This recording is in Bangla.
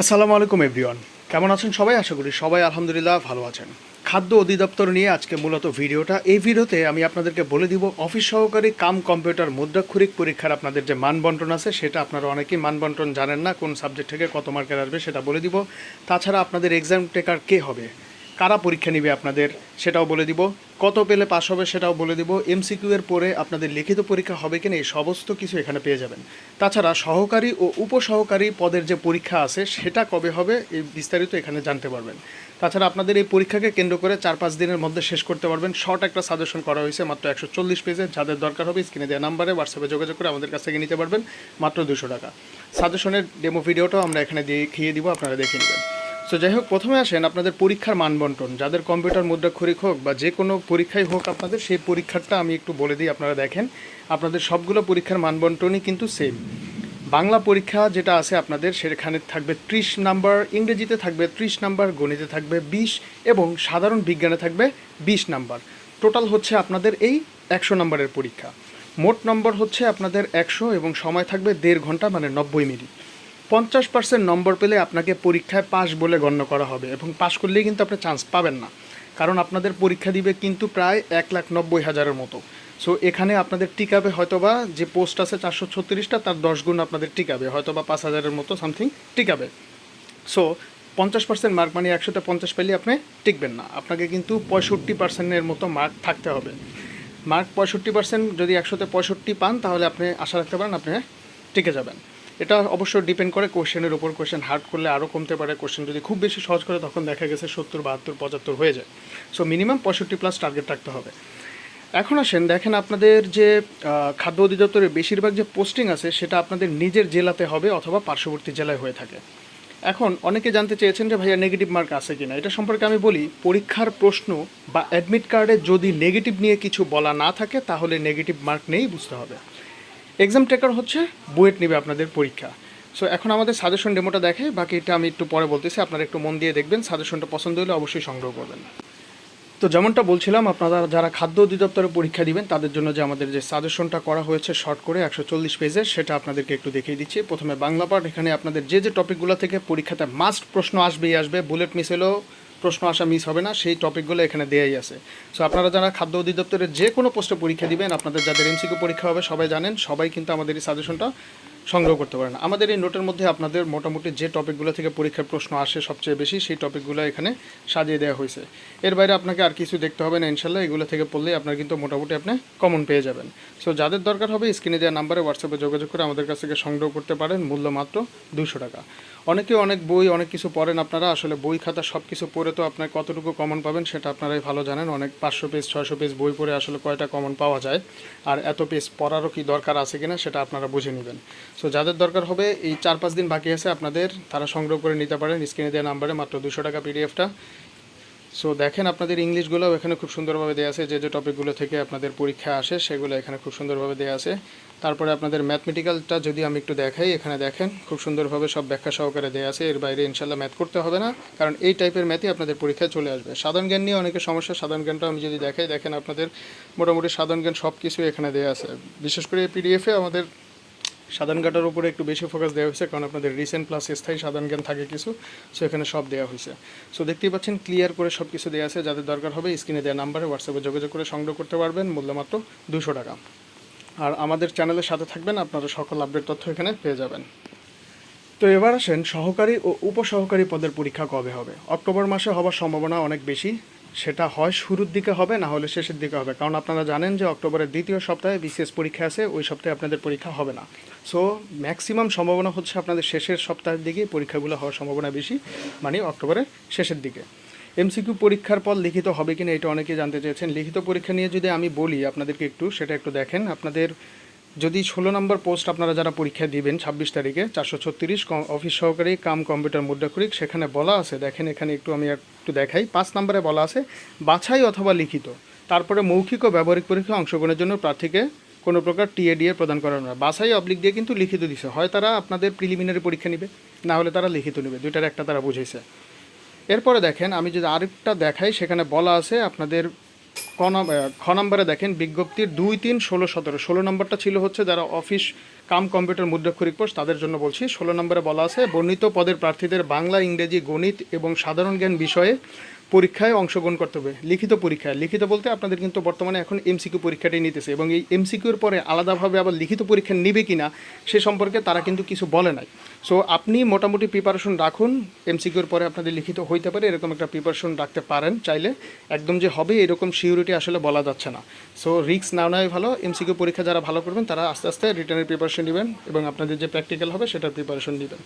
আসসালামু আলাইকুম, এভরিওয়ান। কেমন আছেন সবাই? আশা করি সবাই আলহামদুলিল্লাহ ভালো আছেন। খাদ্য অধিদপ্তর নিয়ে আজকে মূলত ভিডিওটা। এই ভিডিওতে আমি আপনাদেরকে বলে দিব, অফিস সহকারী কাম কম্পিউটার মুদ্রাক্ষরিক পরীক্ষার আপনাদের যে মানবন্টন আছে, সেটা আপনারা অনেকেই মানবন্টন জানেন না, কোন সাবজেক্ট থেকে কত মার্কের আসবে সেটা বলে দিব। তাছাড়া আপনাদের এক্সাম টেকার কে হবে? কারা পরীক্ষা নেবে আপনাদের সেটাও বলে দিব। কত পেলে পাস হবে সেটাও বলে দিব। এমসিকিউ এর পরে আপনাদের লিখিত পরীক্ষা হবে কিনা এই সমস্ত কিছু এখানে পেয়ে যাবেন। তাছাড়া সহকারী ও উপসহকারী পদের যে পরীক্ষা আছে সেটা কবে হবে এই বিস্তারিত এখানে জানতে পারবেন। তাছাড়া আপনাদের এই পরীক্ষাকে কেন্দ্র করে চার পাঁচ দিনের মধ্যে শেষ করতে পারবেন। শর্ট একটা সাজেশন করা হয়েছে, মাত্র একশো চল্লিশ পেজে। যাদের দরকার হবে স্ক্রিনে দেওয়া নাম্বারে হোয়াটসঅ্যাপে যোগাযোগ করে আমাদের কাছ থেকে নিতে পারবেন, মাত্র দুশো টাকা। সাজেশনের ডেমো ভিডিওটাও আমরা এখানে দেখিয়ে দিব, আপনারা দেখে নেবেন। সো যাই হোক, প্রথমে আসেন আপনাদের পরীক্ষার মানবন্টন। যাদের কম্পিউটার মুদ্রাক্ষরিক হোক বা যে কোনো পরীক্ষাই হোক আপনাদের, সেই পরীক্ষাটা আমি একটু বলে দিই, আপনারা দেখেন। আপনাদের সবগুলো পরীক্ষার মানবন্টনই কিন্তু সেম বাংলা পরীক্ষা যেটা আছে আপনাদের, সেখানে থাকবে ত্রিশ নাম্বার, ইংরেজিতে থাকবে ত্রিশ নাম্বার, গণিতে থাকবে বিশ, এবং সাধারণ বিজ্ঞানে থাকবে বিশ নাম্বার। টোটাল হচ্ছে আপনাদের এই একশো নম্বরের পরীক্ষা। মোট নম্বর হচ্ছে আপনাদের একশো, এবং সময় থাকবে দেড় ঘণ্টা মানে নব্বই মিনিট। পঞ্চাশ পার্সেন্ট নম্বর পেলে আপনাকে পরীক্ষায় পাস বলে গণ্য করা হবে এবং পাস করলেই কিন্তু আপনি চান্স পাবেন না। কারণ আপনাদের পরীক্ষা দিবে কিন্তু প্রায় এক লাখ নব্বই হাজারের মতো। সো এখানে আপনাদের টিকাবে হয়তোবা যে পোস্ট আছে চারশো ছত্রিশটা, তার দশ গুণ আপনাদের টিকাবে। হয়তোবা পাঁচ হাজারের মতো সামথিং টিকাবে। সো পঞ্চাশ পার্সেন্ট মার্ক মানে একশোতে পঞ্চাশ পেলে আপনি টিকবেন না। আপনাকে কিন্তু পঁয়ষট্টি পার্সেন্টের মতো মার্ক থাকতে হবে। মার্ক পঁয়ষট্টি পার্সেন্ট যদি একশোতে পঁয়ষট্টি পান, তাহলে আপনি আশা রাখতে পারেন আপনি টিকে যাবেন। এটা অবশ্য ডিপেন্ড করে কোশ্চেনের উপর। কোশ্চেন হার্ড করলে আরও কমতে পারে। কোশ্চেন যদি খুব বেশি সহজ করে, তখন দেখা গেছে সত্তর, বাহাত্তর, পঁচাত্তর হয়ে যায়। সো মিনিমাম পঁয়ষট্টি প্লাস টার্গেট রাখতে হবে। এখন আসেন, দেখেন আপনাদের যে খাদ্য অধিদপ্তরের বেশিরভাগ যে পোস্টিং আছে, সেটা আপনাদের নিজের জেলাতে হবে অথবা পার্শ্ববর্তী জেলায় হয়ে থাকে। এখন অনেকে জানতে চেয়েছেন যে, ভাইয়া নেগেটিভ মার্ক আছে কিনা? এটা সম্পর্কে আমি বলি, পরীক্ষার প্রশ্ন বা অ্যাডমিট কার্ডে যদি নেগেটিভ নিয়ে কিছু বলা না থাকে, তাহলে নেগেটিভ মার্ক নেই বুঝতে হবে। এক্সাম টেকার হচ্ছে, বুয়েট নেবে আপনাদের পরীক্ষা। সো এখন আমাদের সাজেশন ডেমোটা দেখে, বাকিটা আমি একটু পরে বলতেছি, আপনারা একটু মন দিয়ে দেখবেন সাজেশনটা পছন্দ হলে অবশ্যই সংগ্রহ করবেন। তো যেমনটা বলছিলাম, আপনারা যারা খাদ্য অধিদপ্তরে পরীক্ষা দিবেন, তাদের জন্য যে আমাদের যে সাজেশনটা করা হয়েছে শর্ট করে, একশো চল্লিশ পেজের সেটা আপনাদেরকে একটু দেখিয়ে দিচ্ছি। প্রথমে বাংলা পাঠ এখানে আপনাদের যে যে টপিকগুলো থেকে পরীক্ষাতে মাস্ট প্রশ্ন আসবেই আসবে বুলেট মিস হলেও প্রশ্ন আসা মিস হবে না, সেই টপিকগুলো এখানে দেয়াই আছে। সো আপনারা যারা খাদ্য অধিদপ্তরের যে কোনো পোস্টে পরীক্ষা দিবেন, আপনাদের যাদের এমসিকিউ পরীক্ষা হবে, সবাই জানেন, সবাই কিন্তু আমাদের এই সাজেশনটা সংগ্রহ করতে পারেন। আমাদের এই নোটের মধ্যে আপনাদের মোটামুটি যে টপিকগুলো থেকে পরীক্ষার প্রশ্ন আসে সবচেয়ে বেশি, সেই টপিকগুলো এখানে সাজিয়ে দেওয়া হয়েছে। এর বাইরে আপনাকে আর কিছু দেখতে হবে না, ইনশাল্লাহ। এগুলো থেকে পড়লে আপনার কিন্তু মোটামুটি আপনি কমন পেয়ে যাবেন। সো যাদের দরকার হবে স্ক্রিনে দেওয়া নাম্বারে হোয়াটসঅ্যাপে যোগাযোগ করে আমাদের কাছ থেকে সংগ্রহ করতে পারেন। মূল্য মাত্র দুশো টাকা। অনেকে অনেক বই, অনেক কিছু পড়েন আপনারা। আসলে বই খাতা সব কিছু পড়ে তো আপনার কতটুকু কমন পাবেন সেটা আপনারাই ভালো জানেন। অনেক পাঁচশো পেজ ছয়শো পেজ বই পড়ে আসলে কয়টা কমন পাওয়া যায়। আর এত পেজ পড়ারও কি দরকার আছে কিনা সেটা আপনারা বুঝে নেবেন। সো যাদের দরকার হবে, এই চার পাঁচ দিন বাকি আছে, আপনাদের তারা সংগ্রহ করে নিতে পারেন। স্ক্রিনে দেওয়া নাম্বারে মাত্র দুশো টাকা পিডিএফটা সো দেখেন আপনাদের ইংলিশগুলোও এখানে খুব সুন্দরভাবে দেওয়া আছে। যে যে টপিকগুলো থেকে আপনাদের পরীক্ষা আসে, সেগুলো এখানে খুব সুন্দরভাবে দেওয়া আছে। তারপরে আপনাদের ম্যাথমেটিক্যালটা যদি আমি একটু দেখাই, এখানে দেখেন, খুব সুন্দরভাবে সব ব্যাখ্যা সহকারে দেওয়া আছে। এর বাইরে ইনশাল্লাহ ম্যাথ করতে হবে না, কারণ এই টাইপের ম্যাথই আপনাদের পরীক্ষায় চলে আসবে। সাধারণ জ্ঞান নিয়ে অনেকের সমস্যা, সাধারণ জ্ঞানটা আমি যদি দেখাই, দেখেন আপনাদের মোটামুটি সাধারণ জ্ঞান সব কিছু এখানে দেওয়া আছে। বিশেষ করে পিডিএফে আমাদের সাধারণ জ্ঞানটার উপরে একটু বেশি ফোকাস দেওয়া হয়েছে, কারণ আপনাদের রিসেন্ট প্লাস স্থায়ী সাধারণ জ্ঞান থাকে কিছু, সো এখানে সব দেওয়া হয়েছে। সো দেখতেই পাচ্ছেন ক্লিয়ার করে সব কিছু দেওয়া আছে, যাদের দরকার হবে স্ক্রিনে দেওয়া নাম্বারে হোয়াটসঅ্যাপে যোগাযোগ করে সংগ্রহ করতে পারবেন মূল্য মাত্র দুশো টাকা। আর আমাদের চ্যানেলের সাথে থাকবেন, আপনারা সকল আপডেট তথ্য এখানে পেয়ে যাবেন। তো এবার আসেন সহকারী ও উপসহকারী পদের পরীক্ষা কবে হবে? অক্টোবর মাসে হওয়ার সম্ভাবনা অনেক বেশি। সেটা হয় শুরুর দিকে হবে, না হলে শেষের দিকে হবে। কারণ আপনারা জানেন যে অক্টোবরের দ্বিতীয় সপ্তাহে বিসিএস পরীক্ষা আছে, ওই সপ্তাহে আপনাদের পরীক্ষা হবে না। সো ম্যাক্সিমাম সম্ভাবনা হচ্ছে আপনাদের শেষের সপ্তাহের দিকে পরীক্ষাগুলো হওয়ার সম্ভাবনা বেশি মানে অক্টোবরের শেষের দিকে। এমসিকিউ পরীক্ষার পর লিখিত হবে কিনা এটা অনেকেই জানতে চেয়েছেন। লিখিত পরীক্ষা নিয়ে যদি আমি বলি, আপনাদেরকে একটু সেটা একটু দেখেন। আপনাদের যদি ষোলো নম্বর পোস্ট আপনারা যারা পরীক্ষা দিবেন, ছাব্বিশ তারিখে, চারশো ছত্রিশ অফিস সহকারী কাম কম্পিউটার মুদ্রাক্ষরিক, সেখানে বলা আছে, দেখেন এখানে একটু আমি একটু দেখাই, পাঁচ নম্বরে বলা আছে, বাছাই অথবা লিখিত, তারপরে মৌখিক ও ব্যবহারিক পরীক্ষায় অংশগ্রহণের জন্য প্রার্থীকে কোনো প্রকার টিএডিএ প্রদান করা না। বাছাই অবলিক দিয়ে কিন্তু লিখিত দিছে, হয় তারা আপনাদের প্রিলিমিনারি পরীক্ষা নেবে, না হলে তারা লিখিত নেবে, দুইটার একটা তারা বুঝেছে এরপরে দেখেন, আমি যদি আরেকটা দেখাই, সেখানে বলা আছে আপনাদের খ নম্বরে দেখেন, বিজ্ঞপ্তির দুই তিন ষোলো সতেরো। ষোলো নম্বরটা ছিল হচ্ছে যারা অফিস কাম কম্পিউটার মুদ্রাক্ষরিক পোষ, তাদের জন্য বলছি। ষোলো নম্বরে বলা আছে, বর্ণিত পদের প্রার্থীদের বাংলা, ইংরেজি, গণিত এবং সাধারণ জ্ঞান বিষয়ে পরীক্ষায় অংশগ্রহণ করতে হবে, লিখিত পরীক্ষায়। লিখিত বলতে আপনাদের কিন্তু বর্তমানে এখন এমসিকিউ পরীক্ষাটাই নিতেছে এবং এই এমসিকিউর পরে আলাদাভাবে আবার লিখিত পরীক্ষা নেবে কিনা সে সম্পর্কে তারা কিন্তু কিছু বলে নাই। সো আপনি মোটামুটি প্রিপারেশন রাখুন এমসিকিউর পরে আপনাদের লিখিত হইতে পারে, এরকম একটা প্রিপারেশন রাখতে পারেন চাইলে। একদম যে হবে এরকম সিউরিটি আসলে বলা যাচ্ছে না। সো রিস্ক না নেওয়াই ভালো এমসিকিউ পরীক্ষা যারা ভালো করবেন, তারা আস্তে আস্তে রিটার্নের প্রিপারেশন নেবেন এবং আপনাদের যে প্র্যাকটিক্যাল হবে সেটার প্রিপারেশন নেবেন।